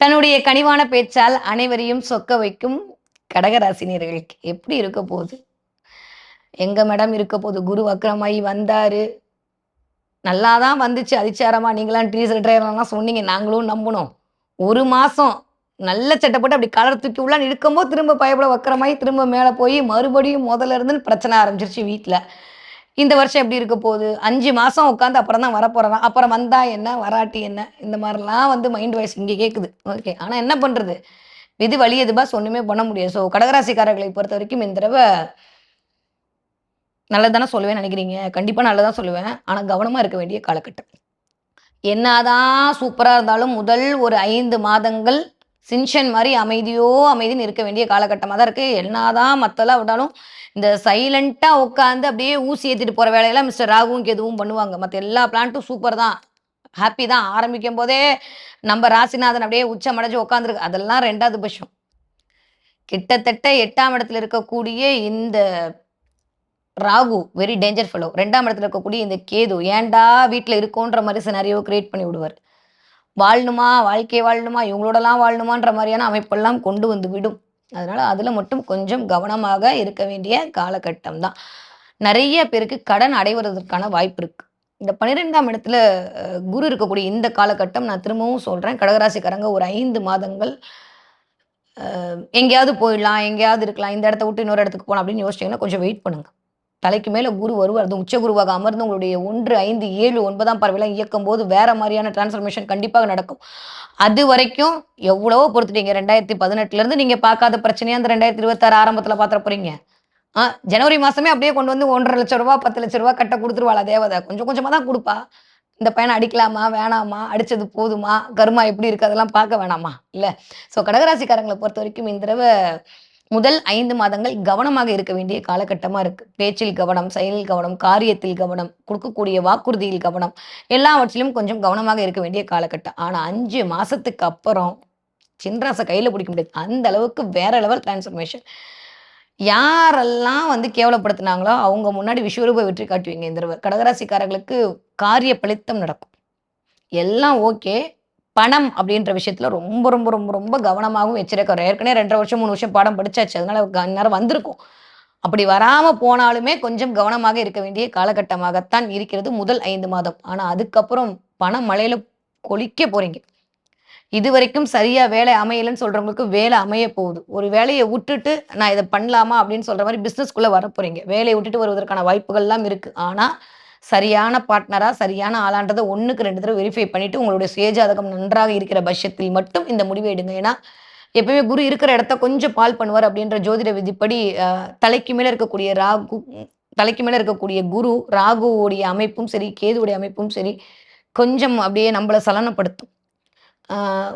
தன்னுடைய கனிவான பேச்சால் அனைவரையும் சொக்க வைக்கும் கடகராசினியர்களுக்கு எப்படி இருக்க போகுது? எங்க மேடம் இருக்க போகுது? குரு வக்ரமாயி வந்தாரு. நல்லா தான் வந்துச்சு. அதிச்சாரமா நீங்களாம் டீசல் டிரைவர்லாம் சொன்னீங்க. நாங்களும் நம்பினோம் ஒரு மாசம் நல்ல சட்டப்பட்டு அப்படி கலர் தூக்கி உள்ள இருக்கும்போது திரும்ப பயப்பட வக்கரமாயி திரும்ப மேலே போய் மறுபடியும் முதல்ல இருந்து பிரச்சனை ஆரம்பிச்சிருச்சு வீட்டில் இந்த வருஷம் எப்படி இருக்க போகுது? அஞ்சு மாதம் உட்காந்து அப்புறம் தான் வரப்போகிறான் அப்புறம் வந்தால் என்ன? வராட்டி என்ன? இந்த மாதிரிலாம் வந்து மைண்ட் வாய்ஸ் இங்கே கேட்குது ஓகே ஆனால் என்ன பண்ணுறது விதி வழி எதுபா ஒன்றுமே பண்ண முடியாது. ஸோ கடகராசிக்காரர்களை பொறுத்த வரைக்கும் இந்த தடவை நல்லதானே சொல்லுவேன் நினைக்கிறீங்க? கண்டிப்பாக நல்லதான் சொல்லுவேன். ஆனால் கவனமாக இருக்க வேண்டிய காலகட்டம். என்னதான் சூப்பராக இருந்தாலும் முதல் ஒரு ஐந்து மாதங்கள் சின்ஷன் மாதிரி அமைதியோ அமைதின்னு இருக்க வேண்டிய காலகட்டமாக தான் இருக்குது என்னதான் மற்றெல்லாம் விட்டாலும் இந்த சைலண்ட்டாக உட்காந்து அப்படியே ஊசி ஏற்றிட்டு போகிற வேலையெல்லாம் மிஸ்டர் ராகுவும் எதுவும் பண்ணுவாங்க. மற்ற எல்லா பிளான்ட்டும் சூப்பர் தான். ஹாப்பி தான். ஆரம்பிக்கும் போதே நம்ம ராசிநாதன் அப்படியே உச்சம் அடைஞ்சு உட்காந்துருக்கு அதெல்லாம் ரெண்டாவது பட்சம். கிட்டத்தட்ட எட்டாம் இடத்துல இருக்கக்கூடிய இந்த ராகு வெரி டேஞ்சர் ஃபெலோ ரெண்டாம் இடத்துல இருக்கக்கூடிய இந்த கேது ஏன்டா வீட்டில் இருக்கோன்ற மாதிரி சினாரியோ கிரியேட் பண்ணி விடுவார். வாழணுமா? வாழ்க்கை வாழணுமா? இவங்களோடலாம் வாழணுமான்ற மாதிரியான அமைப்பெல்லாம் கொண்டு வந்து விடும். அதனால அதில் மட்டும் கொஞ்சம் கவனமாக இருக்க வேண்டிய காலகட்டம் தான். நிறைய பேருக்கு கடன் அடைவதற்கான வாய்ப்பு இருக்கு. இந்த பன்னிரெண்டாம் இடத்துல குரு இருக்கக்கூடிய இந்த காலகட்டம் நான் திரும்பவும் சொல்றேன். கடகராசிக்காரங்க ஒரு ஐந்து மாதங்கள் எங்கேயாவது போயிடலாம் எங்கேயாவது இருக்கலாம். இந்த இடத்த விட்டு இன்னொரு இடத்துக்கு போகலாம் அப்படின்னு யோசிச்சிங்கன்னா கொஞ்சம் வெயிட் பண்ணுங்க. தலைக்கு மேலே குரு வருவார். அது உச்ச குருவாக அமர்ந்து உங்களுடைய ஒன்று ஐந்து ஏழு ஒன்பதாம் பறவைலாம் இயக்கும் போது வேற மாதிரியான டிரான்ஸ்ஃபர்மேஷன் கண்டிப்பாக நடக்கும். அது வரைக்கும் எவ்வளவோ பொறுத்துட்டீங்க. ரெண்டாயிரத்தி பதினெட்டுல இருந்து நீங்க பார்க்காத பிரச்சனையா அந்த ரெண்டாயிரத்தி இருபத்தாறு ஆரம்பத்துல பாத்திர போறீங்க. ஆ ஜனவரி மாசமே அப்படியே கொண்டு வந்து ஒன்றரை லட்ச ரூபா பத்து லட்ச ரூபா கட்ட கொடுத்துருவாளா தேவதை. கொஞ்சம் கொஞ்சமா தான் கொடுப்பா. இந்த பையனை அடிக்கலாமா வேணாமா அடிச்சது போதுமா கர்மா எப்படி இருக்கு அதெல்லாம் பார்க்க வேணாமா? இல்ல. ஸோ கடகராசிக்காரங்களை பொறுத்த வரைக்கும் இந்த தடவை முதல் ஐந்து மாதங்கள் கவனமாக இருக்க வேண்டிய காலகட்டமா இருக்கு. பேச்சில் கவனம் செயலில் கவனம் காரியத்தில் கவனம் கொடுக்கக்கூடிய வாக்குறுதியில் கவனம் எல்லாவற்றிலும் கொஞ்சம் கவனமாக இருக்க வேண்டிய காலகட்டம். ஆனா அஞ்சு மாசத்துக்கு அப்புறம் சின்ராசை கையில பிடிக்க முடியாது. அந்த அளவுக்கு வேற லெவல் டிரான்ஸ்ஃபர்மேஷன் யாரெல்லாம் வந்து கேவலப்படுத்தினாங்களோ அவங்க முன்னாடி விஸ்வரூப வெற்றி காட்டுவீங்க இந்த கடகராசிக்காரர்களுக்கு காரிய பலித்தம் நடக்கும். எல்லாம் ஓகே பணம் அப்படின்ற விஷயத்துல ரொம்ப ரொம்ப ரொம்ப ரொம்ப கவனமாகவும் எச்சரிக்கை ஏற்கனவே ரெண்டரை வருஷம் மூணு வருஷம் பாடம் படிச்சாச்சு. அதனால நேரம் வந்திருக்கும். அப்படி வராம போனாலுமே கொஞ்சம் கவனமாக இருக்க வேண்டிய காலகட்டமாகத்தான் இருக்கிறது முதல் ஐந்து மாதம். ஆனா அதுக்கப்புறம் பணம் மழையில கொளிக்க போறீங்க. இது வரைக்கும் சரியா வேலை அமையலைன்னு சொல்றவங்களுக்கு வேலை அமைய போகுது. ஒரு வேலையை விட்டுட்டு நான் இதை பண்ணலாமா அப்படின்னு சொல்ற மாதிரி பிசினஸ்க்குள்ள வர போறீங்க. வேலையை விட்டுட்டு வருவதற்கான வாய்ப்புகள்லாம் இருக்கு. ஆனா சரியான பார்ட்னரா சரியான ஆளான்றதை ஒன்றுக்கு ரெண்டு தடவை வெரிஃபை பண்ணிட்டு உங்களுடைய சுயஜாதகம் நன்றாக இருக்கிற பட்சத்தில் மட்டும் இந்த முடிவை எடுங்க. ஏன்னா எப்பயுமே குரு இருக்கிற இடத்த கொஞ்சம் பால் பண்ணுவார் அப்படின்ற ஜோதிட விதிப்படி தலைக்கு மேல இருக்கக்கூடிய ராகு தலைக்கு மேல இருக்கக்கூடிய குரு ராகுவோடைய அமைப்பும் சரி கேதுவுடைய அமைப்பும் சரி கொஞ்சம் அப்படியே நம்மளை சலனப்படுத்தும்.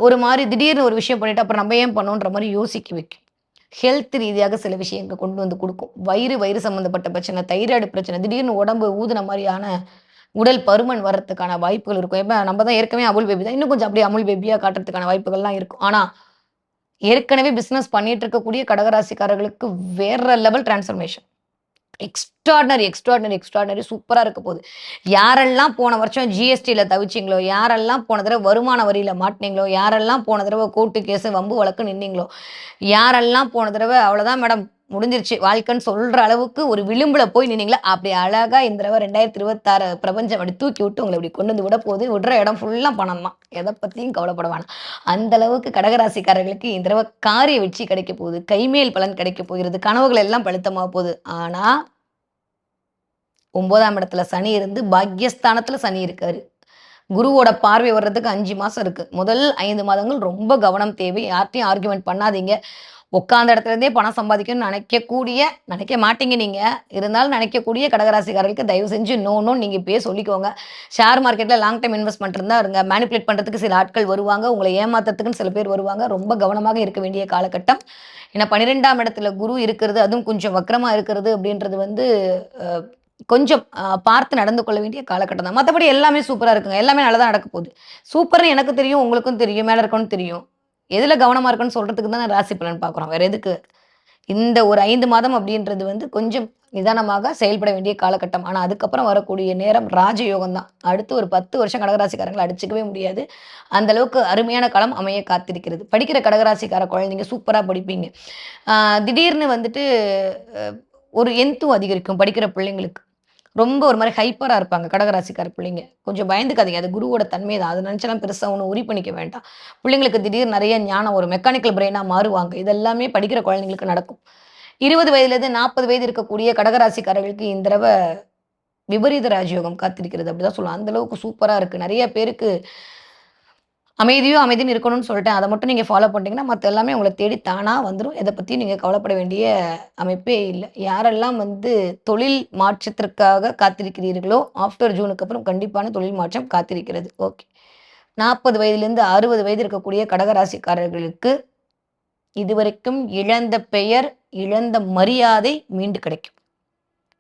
ஒரு மாதிரி திடீர்னு ஒரு விஷயம் பண்ணிட்டு அப்புறம் நம்ம ஏன் பண்ணோன்ற மாதிரி யோசிக்க வைக்கும். ஹெல்த் ரீதியாக சில விஷயங்கள் கொண்டு வந்து கொடுக்கும். வயிறு வயிறு சம்மந்தப்பட்ட பிரச்சனை தைராய்டு பிரச்சனை திடீர்னு உடம்பு ஊதுன மாதிரியான உடல் பருமன் வர்றதுக்கான வாய்ப்புகள் இருக்கும். இப்போ நம்ம தான் ஏற்கனவே அமுல் பேபி தான். இன்னும் கொஞ்சம் அப்படியே அமுல் பேபியாக காட்டுறதுக்கான வாய்ப்புகள்லாம் இருக்கும். ஆனால் ஏற்கனவே பிஸ்னஸ் பண்ணிட்டு இருக்கக்கூடிய கடகராசிக்காரர்களுக்கு வேற level transformation extraordinary extraordinary extraordinary சூப்பராக இருக்க போகுது. யாரெல்லாம் போன வருஷம் ஜிஎஸ்டியில் தவிச்சிங்களோ யாரெல்லாம் போன தடவை வருமான வரியில் மாட்டினீங்களோ யாரெல்லாம் போன தடவை கோர்ட்டு கேஸு வம்பு வழக்கு நின்னீங்களோ யாரெல்லாம் போன தடவை அவ்வளோதான் மேடம் முடிஞ்சிருச்சு. வாழ்க்கைன்னு சொல்கிற அளவுக்கு ஒரு விளிம்புல போய் நின்னீங்களா? அப்படி அழகாக இந்த தடவை ரெண்டாயிரத்தி இருபத்தாறு பிரபஞ்சம் அப்படி தூக்கி விட்டு உங்களை இப்படி கொண்டு வந்து விட போகுது விடுற இடம் ஃபுல்லாக பணம் தான். எதை பற்றியும் கவலைப்பட வேணாம். அந்த அளவுக்கு கடகராசிக்காரர்களுக்கு இந்த தடவை காரிய வெற்றி கிடைக்க போகுது. கைமேல் பலன் கிடைக்க போகிறது. கனவுகள் எல்லாம் பழுத்தமாக போகுது. ஆனால் ஒன்பதாம் இடத்துல சனி இருந்து பாக்யஸ்தானத்துல சனி இருக்காரு. குருவோட பார்வை வர்றதுக்கு அஞ்சு மாசம் இருக்கு. முதல் ஐந்து மாதங்கள் ரொம்ப கவனம் தேவை. யார்ட்டையும் ஆர்குமெண்ட் பண்ணாதீங்க. உட்காந்த இடத்துல இருந்தே பணம் சம்பாதிக்கணும்னு நினைக்கக்கூடிய நினைக்க மாட்டீங்க நீங்க. இருந்தாலும் நினைக்கக்கூடிய கடகராசிக்காரர்களுக்கு தயவு செஞ்சு நோ நீங்கள் நீங்க இப்பயே சொல்லிக்கோங்க. ஷேர் மார்க்கெட்ல லாங் டைம் இன்வெஸ்ட்மெண்ட் இருந்தா இருங்க. மேனிப்புலேட் பண்றதுக்கு சில ஆட்கள் வருவாங்க. உங்களை ஏமாத்துறதுக்குன்னு சில பேர் வருவாங்க. ரொம்ப கவனமாக இருக்க வேண்டிய காலகட்டம். ஏன்னா பன்னிரெண்டாம் இடத்துல குரு இருக்கிறது அதுவும் கொஞ்சம் வக்கரமா இருக்கிறது அப்படின்றது வந்து கொஞ்சம் பார்த்து நடந்து கொள்ள வேண்டிய காலகட்டம் தான். மற்றபடி எல்லாமே சூப்பராக இருக்குங்க. எல்லாமே நல்லா தான் நடக்க போகுது. சூப்பர்னு எனக்கு தெரியும் உங்களுக்கும் தெரியும் மேலே இருக்கணும்னு தெரியும். எதில் கவனமாக இருக்குன்னு சொல்கிறதுக்கு தான் ராசி பலன் பார்க்குறோம். வேறு எதுக்கு? இந்த ஒரு ஐந்து மாதம் அப்படின்றது வந்து கொஞ்சம் நிதானமாக செயல்பட வேண்டிய காலகட்டம். ஆனால் அதுக்கப்புறம் வரக்கூடிய நேரம் ராஜயோகம் தான். அடுத்து ஒரு பத்து வருஷம் கடகராசிக்காரங்களை அடிச்சுக்கவே முடியாது. அந்த அளவுக்கு அருமையான காலம் அமைய காத்திருக்கிறது. படிக்கிற கடகராசிக்கார குழந்தைங்க சூப்பராக படிப்பீங்க. திடீர்னு வந்துட்டு ஒரு எந்தும் அதிகரிக்கும் படிக்கிற பிள்ளைங்களுக்கு. ரொம்ப ஒரு மாதிரி ஹைப்பராக இருப்பாங்க கடகராசிக்கார பிள்ளைங்க. கொஞ்சம் பயந்துக்காதீங்க. அது குருவோட தன்மை தான். அது நினச்சலாம் பெருசாக ஒன்றும் உரி பண்ணிக்க வேண்டாம். பிள்ளைங்களுக்கு திடீர் நிறைய ஞானம் ஒரு மெக்கானிக்கல் பிரெயினாக மாறுவாங்க. இதெல்லாமே படிக்கிற குழந்தைங்களுக்கு நடக்கும். இருபது வயதுலேருந்து நாற்பது வயது இருக்கக்கூடிய கடகராசிக்காரர்களுக்கு இந்த தடவை விபரீத ராஜயோகம் காத்திருக்கிறது. அப்படிதான் சொல்லலாம். அந்தளவுக்கு சூப்பராக இருக்குது நிறைய பேருக்கு அமைதியோ அமைதியும் இருக்கணும்னு சொல்லிட்டேன். அதை மட்டும் நீங்கள் ஃபாலோ பண்ணிட்டீங்கன்னா மற்ற எல்லாமே உங்களை தேடி தானாக வந்துடும் இதை பற்றி நீங்கள் கவலைப்பட வேண்டிய அமைப்பே இல்லை. யாரெல்லாம் வந்து தொழில் மாற்றத்திற்காக காத்திருக்கிறீர்களோ ஆஃப்டர் ஜூனுக்கு அப்புறம் கண்டிப்பான தொழில் மாற்றம் காத்திருக்கிறது. ஓகே நாற்பது வயதுலேருந்து அறுபது வயது இருக்கக்கூடிய கடகராசிக்காரர்களுக்கு இதுவரைக்கும் இழந்த பெயர் இழந்த மரியாதை மீண்டு கிடைக்கும்.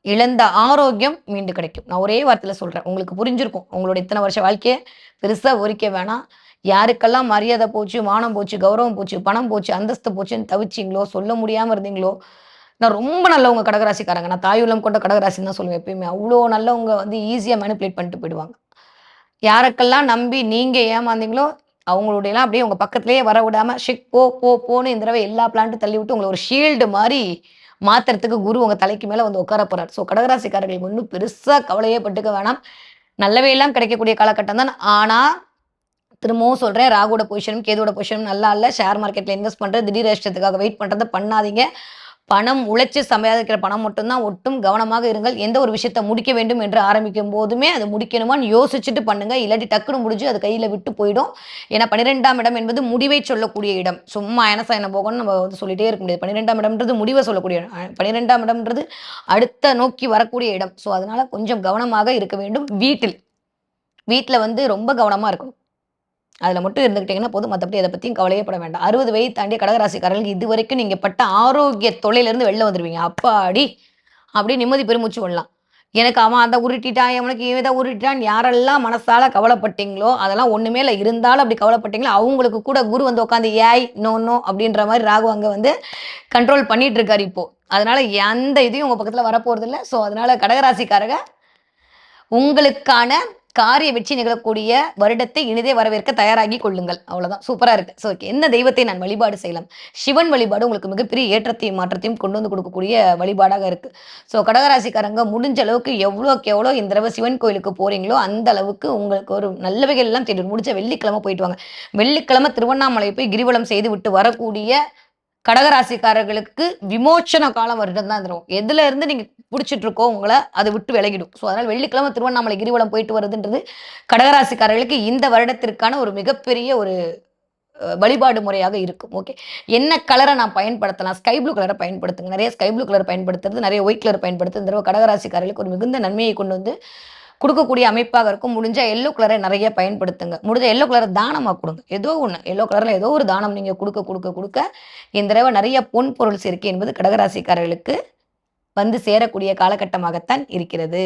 இழந்த ஆரோக்கியம் மீண்டு கிடைக்கும். நான் ஒரே வார்த்தையில் சொல்கிறேன் உங்களுக்கு புரிஞ்சிருக்கும். உங்களோட இத்தனை வருஷ வாழ்க்கையை பெருசாக ஒரிக்க வேணாம். யாருக்கெல்லாம் மரியாதை போச்சு மானம் போச்சு கௌரவம் போச்சு பணம் போச்சு அந்தஸ்து போச்சுன்னு தவிச்சிங்களோ சொல்ல முடியாமல் இருந்தீங்களோ நான் ரொம்ப நல்லவங்க கடகராசிக்காரங்க. நான் தாயுள்ளம் கொண்ட கடகராசின்னு தான் சொல்லுவேன் எப்பயுமே. அவ்வளோ நல்லவங்க வந்து ஈஸியாக மேனிப்புலேட் பண்ணிட்டு போயிடுவாங்க. யாருக்கெல்லாம் நம்பி நீங்கள் ஏமாந்தீங்களோ அவங்களுடையலாம் அப்படியே உங்கள் பக்கத்துலேயே வர விடாமல் ஷிக் போ போ போன்னு இந்த தடவை எல்லா பிளான்ட்டும் தள்ளி விட்டு உங்களை ஒரு ஷீல்டு மாதிரி மாத்துறதுக்கு குரு உங்கள் தலைக்கு மேலே வந்து உட்கார போகிறார் ஸோ கடகராசிக்காரர்களுக்கு ஒன்றும் பெருசாக கவலையே பட்டுக்க வேணாம். நல்லவே எல்லாம் கிடைக்கக்கூடிய காலகட்டம் தான். ஆனால் திரும்பவும் சொல்கிறேன் ராகுவோட பொசிஷனும் கேதுவோட பொசிஷனும் நல்லா இல்லை. ஷேர் மார்க்கெட்டில் இன்வெஸ்ட் பண்ணுறது திடீர் அதிர்ஷ்டத்துக்காக வெயிட் பண்ணுறதை பண்ணாதீங்க. பணம் உழைச்சி சம்பாதிக்கிற பணம் மட்டும்தான் ஒட்டும். கவனமாக இருங்கள். எந்த ஒரு விஷயத்தை முடிக்க வேண்டும் என்று ஆரம்பிக்கும் போதுமே அது முடிக்கணுமான்னு யோசிச்சுட்டு பண்ணுங்க. இல்லாட்டி டக்குன்னு முடிஞ்சு அது கையில் விட்டு போயிடும். ஏன்னா பன்னிரெண்டாம் இடம் என்பது முடிவை சொல்லக்கூடிய இடம். சும்மா எனசா என்ன போகணும்னு நம்ம வந்து சொல்லிட்டே இருக்க முடியாது. பன்னிரெண்டாம் இடம்ன்றது முடிவை சொல்லக்கூடிய இடம். பன்னிரெண்டாம் இடம்ன்றது அடுத்த நோக்கி வரக்கூடிய இடம். ஸோ அதனால கொஞ்சம் கவனமாக இருக்க வேண்டும். வீட்டில். வீட்டில் வந்து ரொம்ப கவனமாக இருக்கணும். அதில் மட்டும் இருந்துக்கிட்டீங்கன்னா போதும். மற்றபடி அதை பற்றியும் கவலையே பட வேண்டாம். அறுபது வயது தாண்டிய கடகராசிக்காரர்களுக்கு இது வரைக்கும் நீங்கள் பட்ட ஆரோக்கிய தொழிலிருந்து வெளில வந்துடுவீங்க அப்பாடி. அப்படியே நிம்மதி பெருமூச்சு விடலாம். எனக்கு அவன் அதை உருட்டிட்டான் அவனுக்கு இவன் இதை உருட்டிட்டான் யாரெல்லாம் மனசால கவலைப்பட்டீங்களோ அதெல்லாம் ஒன்றுமே இல்லை. இருந்தாலும் அப்படி கவலைப்பட்டீங்களோ அவங்களுக்கு கூட குரு வந்து உட்காந்து ஏய் நோ நோ அப்படின்ற மாதிரி ராகு அங்கே வந்து கண்ட்ரோல் பண்ணிட்டு இருக்காரு இப்போ. அதனால எந்த இதையும் உங்கள் பக்கத்தில் வரப்போறது இல்லை ஸோ அதனால கடகராசிக்காரங்க உங்களுக்கான காரிய வெற்றி நிகழக்கூடிய வருடத்தை இனிதே வரவேற்க தயாராகி கொள்ளுங்கள். அவ்வளவுதான். சூப்பரா இருக்கு. ஸோ என்ன தெய்வத்தை நான் வழிபாடு செய்யலாம்? சிவன் வழிபாடு உங்களுக்கு மிகப்பெரிய ஏற்றத்தையும் மாற்றத்தையும் கொண்டு வந்து கொடுக்கக்கூடிய வழிபாடாக இருக்கு. ஸோ கடகராசிக்காரங்க முடிஞ்ச அளவுக்கு எவ்வளோக்கு எவ்வளோ இந்த தடவை சிவன் கோயிலுக்கு போறீங்களோ அந்த அளவுக்கு உங்களுக்கு ஒரு நல்லவைகள் எல்லாம் தெரியும் முடிஞ்ச வெள்ளிக்கிழமை போயிட்டு வாங்க. வெள்ளிக்கிழமை திருவண்ணாமலை போய் கிரிவலம் செய்து விட்டு வரக்கூடிய கடகராசிக்காரர்களுக்கு விமோச்சன காலம் வருடம் தான் தரும். எதுல இருந்து நீங்க பிடிச்சிட்டு இருக்கோ உங்களை அதை விட்டு விலகிடும். ஸோ அதனால் வெள்ளிக்கிழமை திருவண்ணாமலை கிரிவலம் போயிட்டு வருதுன்றது கடகராசிக்காரர்களுக்கு இந்த வருடத்திற்கான ஒரு மிகப்பெரிய ஒரு வழிபாடு முறையாக இருக்கும். ஓகே என்ன கலரை நான் பயன்படுத்தலாம்? ஸ்கை ப்ளூ கலரை பயன்படுத்துங்க. நிறைய ஸ்கை ப்ளூ கலர் பயன்படுத்துறது நிறைய ஒயிட் கலர் பயன்படுத்துறது. தடவை கடகராசிக்காரர்களுக்கு ஒரு மிகுந்த நன்மையை கொண்டு வந்து கொடுக்கக்கூடிய அமைப்பாக இருக்கும். முடிஞ்ச எல்லோ கலரை நிறைய பயன்படுத்துங்க. முடிஞ்ச எல்லோ கலரை தானமாக கொடுங்க. ஏதோ ஒன்று எல்லோ கலரில் ஏதோ ஒரு தானம் நீங்கள் கொடுக்க கொடுக்க கொடுக்க இந்த தடவை நிறைய பொன் பொருள் சேர்க்கை என்பது கடகராசிக்காரர்களுக்கு வந்து சேரக்கூடிய காலகட்டமாகத்தான் இருக்கிறது.